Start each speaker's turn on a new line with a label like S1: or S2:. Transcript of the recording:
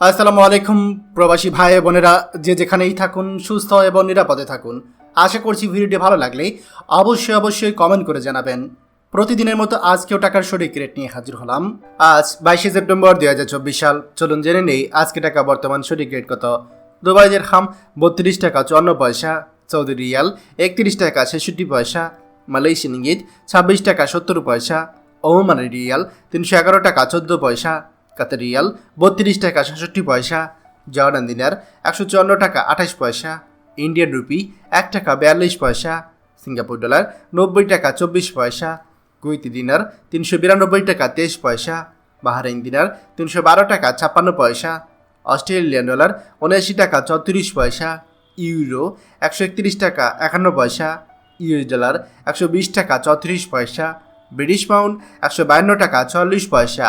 S1: আসসালামু আলাইকুম, প্রবাসী ভাই বোনেরা। যে যেখানেই থাকুন, সুস্থ এবং নিরাপদে থাকুন। আশা করছি ভিডিওটি ভালো লাগলে অবশ্যই অবশ্যই কমেন্ট করে জানাবেন। প্রতিদিনের মতো আজকেও টাকার সঠিক রেট নিয়ে হাজির হলাম। আজ বাইশে সেপ্টেম্বর দুই হাজার চব্বিশ সাল। চলুন জেনে নেই আজকে টাকা বর্তমান সঠিক রেট কত। দুবাই খাম বত্রিশ টাকা চুয়ান্ন পয়সা, সৌদি রিয়াল একত্রিশ টাকা ছেষট্টি পয়সা, মালয়েশিয়ান ইঙ্গিত ছাব্বিশ টাকা সত্তর পয়সা ওমানের রিয়াল তিনশো এগারো টাকা চোদ্দ পয়সা কাতার রিয়াল, বত্রিশ টাকা সাতষট্টি পয়সা। জর্ডান দিনার একশো চুয়ান্ন টাকা আঠাশ পয়সা। ইন্ডিয়ান রুপি এক টাকা বিয়াল্লিশ পয়সা। সিঙ্গাপুর ডলার নব্বই টাকা চব্বিশ পয়সা। কুইতি দিনার তিনশো বিরানব্বই টাকা তেইশ পয়সা। বাহারাইন দিনার তিনশো বারো টাকা ছাপ্পান্ন পয়সা। অস্ট্রেলিয়ান ডলার উনআশি টাকা চৌত্রিশ পয়সা। ইউরো একশো একত্রিশ টাকা একান্ন পয়সা। ইউএস ডলার একশো বিশ টাকা চৌত্রিশ পয়সা। ব্রিটিশ পাউন্ড একশো বায়ান্ন টাকা চল্লিশ পয়সা।